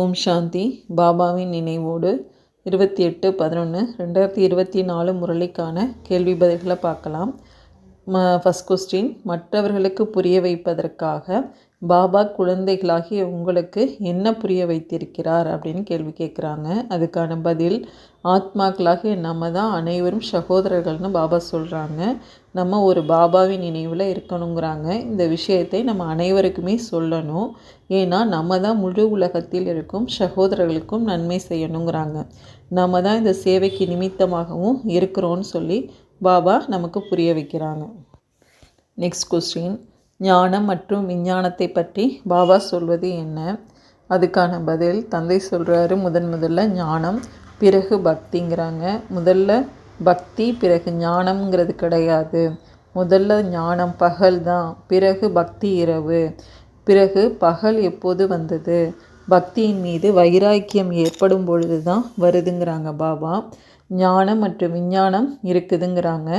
ஓம் சாந்தி. பாபாவின் நினைவோடு இருபத்தி எட்டு பதினொன்று ரெண்டாயிரத்தி இருபத்தி நாலு முரளிக்கான கேள்வி பதில்களை பார்க்கலாம். ம ஃபஸ்ட் கொஸ்டின் மற்றவர்களுக்கு புரிய வைப்பதற்காக பாபா குழந்தைகளாகிய உங்களுக்கு என்ன புரிய வைத்திருக்கிறார் அப்படின்னு கேள்வி கேட்குறாங்க. அதுக்கான பதில் ஆத்மாக்களாகிய நம்ம தான் அனைவரும் சகோதரர்கள்னு பாபா சொல்கிறாங்க நம்ம ஒரு பாபாவின் நினைவில் இருக்கணுங்கிறாங்க. இந்த விஷயத்தை நம்ம அனைவருக்குமே சொல்லணும். ஏன்னா நம்ம தான் முழு உலகத்தில் இருக்கும் சகோதரர்களுக்கும் நன்மை செய்யணுங்கிறாங்க. நம்ம தான் இந்த சேவைக்கு நிமித்தமாகவும் இருக்கிறோன்னு சொல்லி பாபா நமக்கு புரிய வைக்கிறாங்க. நெக்ஸ்ட் கொஸ்டின் ஞானம் மற்றும் விஞ்ஞானத்தை பற்றி பாபா சொல்வது என்ன? அதுக்கான பதில் தந்தை சொல்கிறாரு முதன் முதல்ல ஞானம் பிறகு பக்திங்கிறாங்க. முதல்ல பக்தி பிறகு ஞானம்ங்கிறது கிடையாது. முதல்ல ஞானம் பகல் தான் பிறகு பக்தி இரவு. பிறகு பகல் எப்போது வந்தது? பக்தியின் மீது வைராக்கியம் ஏற்படும் பொழுது தான் வருதுங்கிறாங்க பாபா. ஞானம் மற்றும் விஞ்ஞானம் இருக்குதுங்கிறாங்க.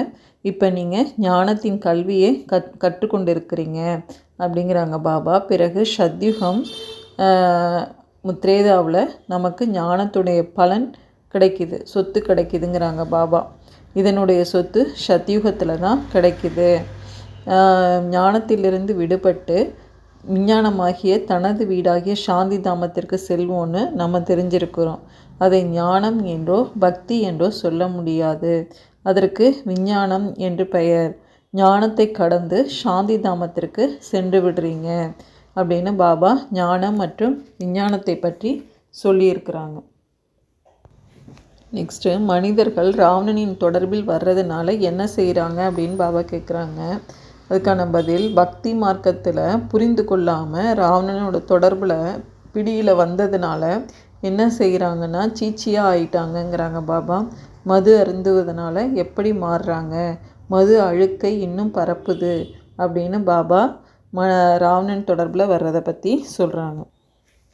இப்போ நீங்கள் ஞானத்தின் கல்வியை கத் கற்றுக்கொண்டு இருக்கிறீங்க அப்படிங்கிறாங்க பாபா. பிறகு சத்யுகம் முத்ரேதாவில் நமக்கு ஞானத்துடைய பலன் கிடைக்குது சொத்து கிடைக்குதுங்கிறாங்க பாபா. இதனுடைய சொத்து சத்யுகத்தில் தான் கிடைக்குது. ஞானத்திலிருந்து விடுபட்டு விஞ்ஞானமாகிய தனது வீடாகிய சாந்தி தாமத்திற்கு செல்வோன்னு நம்ம தெரிஞ்சிருக்கிறோம். அதை ஞானம் என்றோ பக்தி என்றோ சொல்ல முடியாது. அதற்கு விஞ்ஞானம் என்று பெயர். ஞானத்தை கடந்து சாந்தி தாமத்திற்கு சென்று விடுறீங்க அப்படின்னு பாபா ஞானம் மற்றும் விஞ்ஞானத்தை பற்றி சொல்லியிருக்கிறாங்க. நெக்ஸ்ட்டு மனிதர்கள் ராவணனின் தொடர்பில் வர்றதுனால என்ன செய்கிறாங்க அப்படின்னு பாபா கேட்குறாங்க அதுக்கான பதில் பக்தி மார்க்கத்தில் புரிந்து கொள்ளாமல் ராவணனோட தொடர்பில் பிடியில் வந்ததுனால என்ன செய்கிறாங்கன்னா சீச்சியாக ஆயிட்டாங்கங்கிறாங்க பாபா. மது அருந்துவதனால எப்படி மாறுறாங்க? மது அழுக்கை இன்னும் பரப்புது அப்படின்னு பாபா ம ராவணன் தொடர்பில் வர்றதை பற்றி சொல்கிறாங்க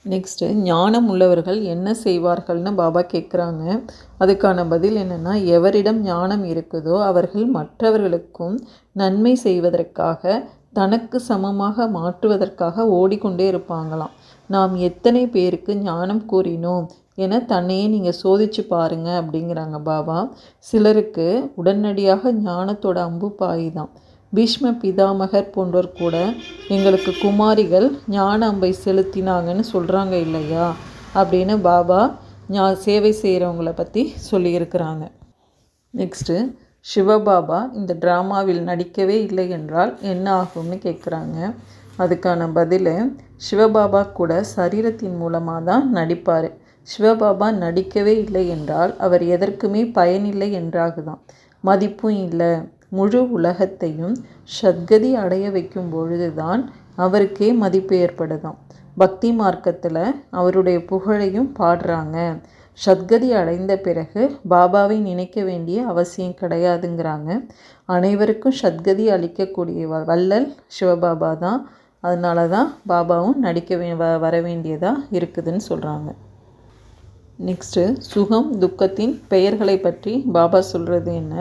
நெக்ஸ்ட்டு ஞானம் உள்ளவர்கள் என்ன செய்வார்கள்னு பாபா கேட்குறாங்க அதுக்கான பதில் என்னென்னா எவரிடம் ஞானம் இருக்குதோ அவர்கள் மற்றவர்களுக்கும் நன்மை செய்வதற்காக தனக்கு சமமாக மாற்றுவதற்காக ஓடிக்கொண்டே இருப்பாங்களாம். நாம் எத்தனை பேருக்கு ஞானம் கூறினோம் என தன்னையே நீங்கள் சோதிச்சு பாருங்க அப்படிங்கிறாங்க பாபா. சிலருக்கு உடனடியாக ஞானத்தோட அம்பு பாயுதான் பீஷ்ம பிதாமகர் போன்றோர் கூட எங்களுக்கு குமாரிகள் ஞான அம்பை செலுத்தினாங்கன்னு சொல்கிறாங்க இல்லையா? அப்படின்னு பாபா ஞா சேவை செய்கிறவங்கள பற்றி சொல்லியிருக்கிறாங்க. நெக்ஸ்ட்டு சிவபாபா இந்த ட்ராமாவில் நடிக்கவே இல்லை என்றால் என்ன ஆகும்னு கேட்குறாங்க அதுக்கான பதில் சிவபாபா கூட சரீரத்தின் மூலமாக தான் நடிப்பார். சிவபாபா நடிக்கவே இல்லை என்றால் அவர் எதற்குமே பயனில்லை என்றாகுதான். மதிப்பும் இல்லை. முழு உலகத்தையும் சத்கதி அடைய வைக்கும் பொழுதுதான் அவருக்கே மதிப்பு ஏற்படுதாம். பக்தி மார்க்கத்தில் அவருடைய புகழையும் பாடுறாங்க. சத்கதி அடைந்த பிறகு பாபாவை நினைக்க வேண்டிய அவசியம் கிடையாதுங்கிறாங்க. அனைவருக்கும் சத்கதி அளிக்கக்கூடிய வள்ளல் சிவபாபா தான். அதனால தான் பாபாவும் நடிக்க வே வ வர வேண்டியதாக இருக்குதுன்னு சொல்கிறாங்க நெக்ஸ்ட்டு சுகம் துக்கத்தின் பெயர்களை பற்றி பாபா சொல்கிறது என்ன?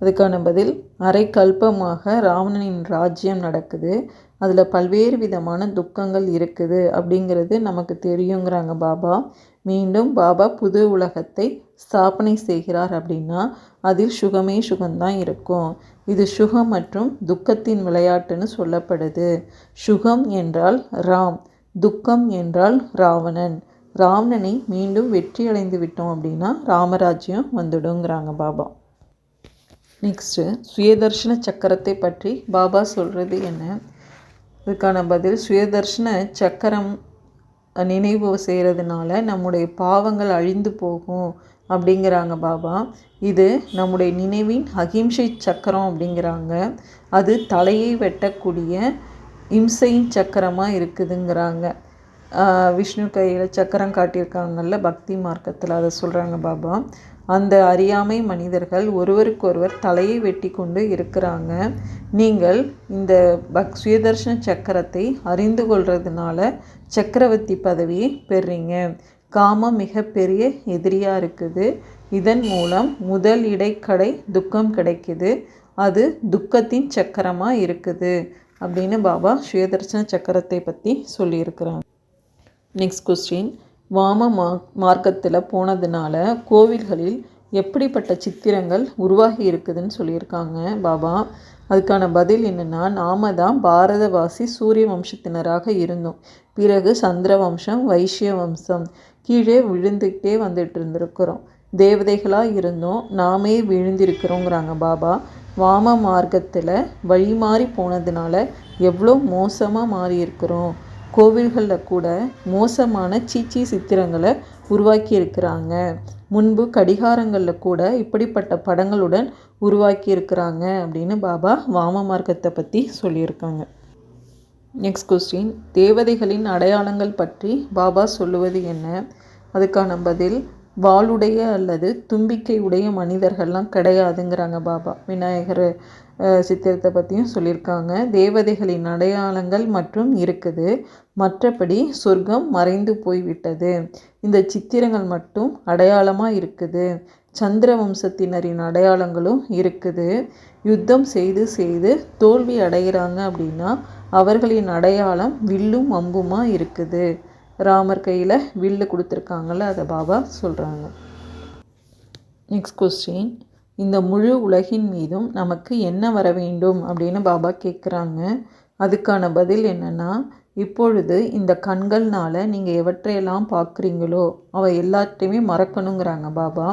அதுக்கான பதில் அரை கல்பமாக ராவணனின் ராஜ்யம் நடக்குது. அதில் பல்வேறு விதமான துக்கங்கள் இருக்குது அப்படிங்கிறது நமக்கு தெரியுங்கிறாங்க பாபா. மீண்டும் பாபா புது உலகத்தை ஸ்தாபனை செய்கிறார் அப்படின்னா அதில் சுகமே சுகம்தான் இருக்கும். இது சுகம் மற்றும் துக்கத்தின் விளையாட்டுன்னு சொல்லப்படுது. சுகம் என்றால் ராம் துக்கம் என்றால் ராவணன். ராவணனை மீண்டும் வெற்றி அடைந்து விட்டோம் அப்படின்னா ராமராஜ்யம் வந்துடுங்கிறாங்க பாபா. நெக்ஸ்ட்டு சுயதர்ஷன சக்கரத்தை பற்றி பாபா சொல்கிறது என்ன? இதுக்கான பதில் சுயதர்ஷன சக்கரம் நினைவு செய்கிறதுனால நம்முடைய பாவங்கள் அழிந்து போகும் அப்படிங்கிறாங்க பாபா. இது நம்முடைய நினைவின் அகிம்சை சக்கரம் அப்படிங்கிறாங்க. அது தலையை வெட்டக்கூடிய இம்சையின் சக்கரமாக இருக்குதுங்கிறாங்க. விஷ்ணு கையில் சக்கரம் காட்டியிருக்காங்கல்ல பக்தி மார்க்கத்தில் அதை சொல்கிறாங்க பாபா. அந்த அறியாமை மனிதர்கள் ஒருவருக்கொருவர் தலையை வெட்டி கொண்டு இருக்கிறாங்க. நீங்கள் இந்த பக் சுயதர்ஷன சக்கரத்தை அறிந்து கொள்றதுனால சக்கரவர்த்தி பதவியை பெறுறீங்க. காமம் மிகப்பெரிய எதிரியாக இருக்குது. இதன் மூலம் முதல் இடைக்கடை துக்கம் கிடைக்குது. அது துக்கத்தின் சக்கரமாக இருக்குது அப்படின்னு பாபா சுயதர்ஷன சக்கரத்தை பற்றி சொல்லியிருக்கிறாங்க. நெக்ஸ்ட் கொஸ்டின் வாம மா மார்க்கத்தில் போனதுனால கோவில்களில் எப்படிப்பட்ட சித்திரங்கள் உருவாகி இருக்குதுன்னு சொல்லியிருக்காங்க பாபா. அதுக்கான பதில் என்னென்னா நாம தான் பாரதவாசி சூரிய வம்சத்தினராக இருந்தோம். பிறகு சந்திர வம்சம் வைஷ்ய வம்சம் கீழே விழுந்துக்கிட்டே வந்துட்டு இருந்திருக்கிறோம். தேவதைகளாக இருந்தோம் நாமே விழுந்திருக்கிறோங்கிறாங்க பாபா. வாம மார்க்கத்தில் வழி மாறி போனதுனால எவ்வளோ மோசமாக மாறி இருக்கிறோம் கோவில்களில் கூட மோசமான சீச்சி சித்திரங்களை உருவாக்கி இருக்கிறாங்க முன்பு கடிகாரங்களில் கூட இப்படிப்பட்ட படங்களுடன் உருவாக்கி இருக்கிறாங்க அப்படின்னு பாபா வாம மார்க்கத்தை பற்றி சொல்லியிருக்காங்க. நெக்ஸ்ட் கொஸ்டின் தேவதைகளின் அடையாளங்கள் பற்றி பாபா சொல்லுவது என்ன? அதுக்கான பதில் வாளுடைய அல்லது தும்பிக்கை உடைய மனிதர்கள்லாம் கிடையாதுங்கிறாங்க பாபா. விநாயகர் சித்திரத்தை பற்றியும் சொல்லியிருக்காங்க. தேவதைகளின் அடையாளங்கள் மற்றும் இருக்குது. மற்றபடி சொர்க்கம் மறைந்து போய்விட்டது. இந்த சித்திரங்கள் மட்டும் அடையாளமாக இருக்குது. சந்திர வம்சத்தினரின் அடையாளங்களும் இருக்குது. யுத்தம் செய்து செய்து தோல்வி அடைகிறாங்க அப்படின்னா அவர்களின் அடையாளம் வில்லும் அம்புமாக இருக்குது. ராமர் கையில் வில்லு கொடுத்துருக்காங்கள்ல அதை பாபா சொல்கிறாங்க நெக்ஸ்ட் கொஸ்டின் இந்த முழு உலகின் மீதும் நமக்கு என்ன வர வேண்டும் அப்படின்னு பாபா கேட்குறாங்க அதுக்கான பதில் என்னென்னா இப்பொழுது இந்த கண்கள்னால் நீங்கள் எவற்றையெல்லாம் பார்க்குறீங்களோ அவை எல்லாத்தையுமே மறக்கணுங்கிறாங்க பாபா.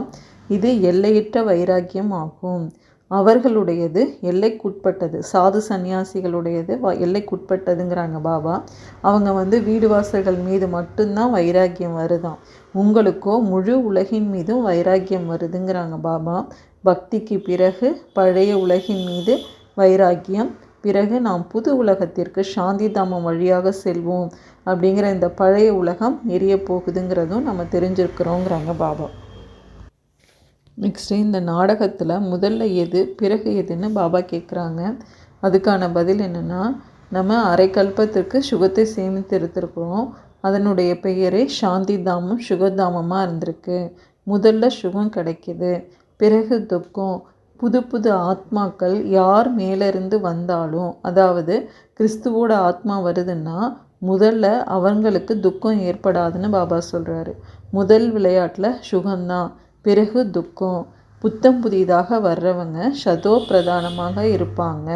இது எல்லையற்ற வைராக்கியம் ஆகும். அவர்களுடையது எல்லைக்குட்பட்டது. சாது சன்னியாசிகளுடையது வ எல்லைக்குட்பட்டதுங்கிறாங்க பாபா. அவங்க வந்து வீடு வாசல்கள் மீது மட்டும்தான் வைராக்கியம் வருதான் உங்களுக்கோ முழு உலகின் மீதும் வைராக்கியம் வருதுங்கிறாங்க பாபா. பக்திக்கு பிறகு பழைய உலகின் மீது வைராக்கியம். பிறகு நாம் புது உலகத்திற்கு சாந்தி தாமம் வழியாக செல்வோம் அப்படிங்கிற இந்த பழைய உலகம் எரிய போகுதுங்கிறதும் நம்ம தெரிஞ்சிருக்கிறோங்கிறாங்க பாபா. நெக்ஸ்ட்டு இந்த நாடகத்தில் முதல்ல எது பிறகு எதுன்னு பாபா கேட்குறாங்க அதுக்கான பதில் என்னென்னா நம்ம அரைக்கல்பத்திற்கு சுகத்தை சேமித்து எடுத்திருக்கிறோம். அதனுடைய பெயரே சாந்தி தாமம் சுகதாமமாக இருந்திருக்கு. முதல்ல சுகம் கிடைக்கிது பிறகு துக்கம். புது புது ஆத்மாக்கள் யார் மேலேருந்து வந்தாலும் அதாவது கிறிஸ்துவோட ஆத்மா வருதுன்னா முதல்ல அவங்களுக்கு துக்கம் ஏற்படாதுன்னு பாபா சொல்கிறாரு முதல் விளையாட்டில் சுகம்தான். பிறகு துக்கம். புத்தம் புதிதாக வர்றவங்க சதோ பிரதானமாக இருப்பாங்க.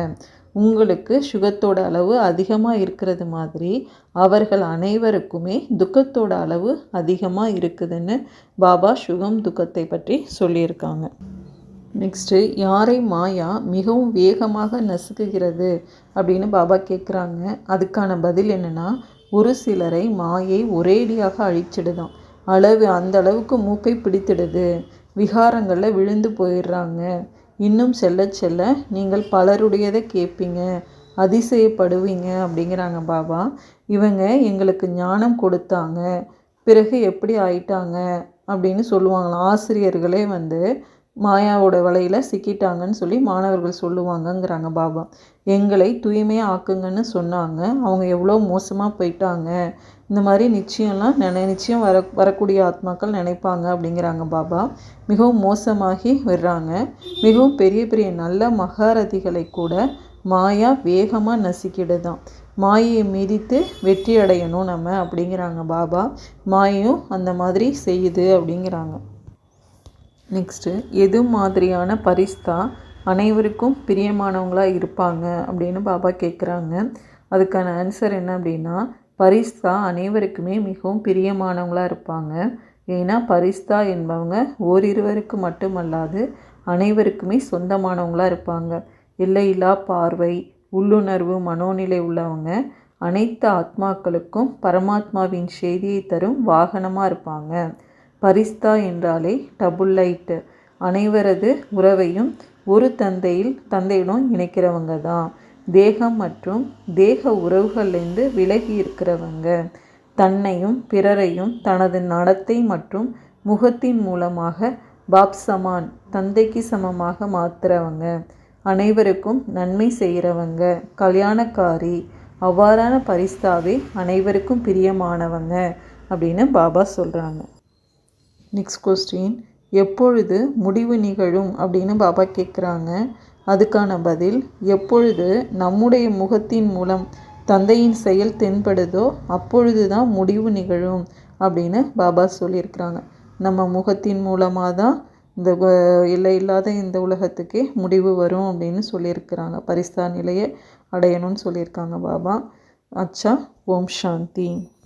உங்களுக்கு சுகத்தோட அளவு அதிகமாக இருக்கிறது மாதிரி அவர்கள் அனைவருக்குமே துக்கத்தோட அளவு அதிகமாக இருக்குதுன்னு பாபா சுகம் துக்கத்தை பற்றி சொல்லியிருக்காங்க. நெக்ஸ்ட்டு யாரை மாயா மிகவும் வேகமாக நசுக்குகிறது அப்படின்னு பாபா கேட்குறாங்க அதுக்கான பதில் என்னென்னா ஒரு சிலரை மாயை ஒரேடியாக அழிச்சிடுதான். அளவு அந்த அளவுக்கு மூக்கை பிடித்திடுது. விகாரங்களில் விழுந்து போயிடுறாங்க. இன்னும் செல்ல செல்ல நீங்கள் பலருடையதை கேட்பீங்க. அதிசயப்படுவீங்க அப்படிங்கிறாங்க பாபா. இவங்க எங்களுக்கு ஞானம் கொடுத்தாங்க. பிறகு எப்படி ஆயிட்டாங்க அப்படின்னு சொல்லுவாங்களாம். ஆசிரியர்களே வந்து மாயாவோட வலையில் சிக்கிட்டாங்கன்னு சொல்லி மாணவர்கள் சொல்லுவாங்கங்கிறாங்க பாபா. எங்களை தூய்மையாக ஆக்குங்கன்னு சொன்னாங்க. அவங்க எவ்வளோ மோசமாக போயிட்டாங்க. இந்த மாதிரி நிச்சயம்லாம் நினை நிச்சயம் வர வரக்கூடிய ஆத்மாக்கள் நினைப்பாங்க அப்படிங்கிறாங்க பாபா. மிகவும் மோசமாகி வர்றாங்க மிகவும் பெரிய பெரிய நல்ல மகாரதிகளை கூட மாயா வேகமாக நசுக்கிடுதான். மாயையை மிதித்து வெற்றி அடையணும் நம்ம அப்படிங்கிறாங்க பாபா. மாயும் அந்த மாதிரி செய்யுது அப்படிங்கிறாங்க. நெக்ஸ்ட்டு எது மாதிரியான பரிஸ்தா அனைவருக்கும் பிரியமானவங்களாக இருப்பாங்க அப்படின்னு பாபா கேட்குறாங்க அதுக்கான ஆன்சர் என்ன அப்படின்னா பரிஸ்தா அனைவருக்குமே மிகவும் பிரியமானவங்களாக இருப்பாங்க. ஏன்னா பரிஸ்தா என்பவங்க ஓரிருவருக்கு மட்டுமல்லாது அனைவருக்குமே சொந்தமானவங்களாக இருப்பாங்க. எல்லையில்லா பார்வை உள்ளுணர்வு மனோநிலை உள்ளவங்க அனைத்து ஆத்மாக்களுக்கும் பரமாத்மாவின் செய்தியை தரும் வாகனமாக இருப்பாங்க. பரிஸ்தா என்றாலே டபுள்லைட்டு. அனைவரது உறவையும் ஒரு தந்தையில் தந்தையிடம் இணைக்கிறவங்க தான். தேகம் மற்றும் தேக உறவுகள்லேருந்து விலகி இருக்கிறவங்க. தன்னையும் பிறரையும் தனது நடத்தை மற்றும் முகத்தின் மூலமாக பாப் சமான் தந்தைக்கு சமமாக மாற்றுறவங்க அனைவருக்கும் நன்மை செய்கிறவங்க கல்யாணக்காரி அவ்வாறான பரிஸ்தாவே அனைவருக்கும் பிரியமானவங்க அப்படின்னு பாபா சொல்கிறாங்க நெக்ஸ்ட் கொஸ்டின் எப்பொழுது முடிவு நிகழும் அப்படின்னு பாபா கேட்குறாங்க அதுக்கான பதில் எப்பொழுது நம்முடைய முகத்தின் மூலம் தந்தையின் செயல் தென்படுதோ அப்பொழுது தான் முடிவு நிகழும் அப்படின்னு பாபா சொல்லியிருக்கிறாங்க. நம்ம முகத்தின் மூலமாக தான் இந்த இல்லை இல்லாத இந்த உலகத்துக்கே முடிவு வரும் அப்படின்னு சொல்லியிருக்கிறாங்க. பரிஸ்தா நிலையை அடையணும்னு சொல்லியிருக்காங்க பாபா. அச்சா ஓம் சாந்தி.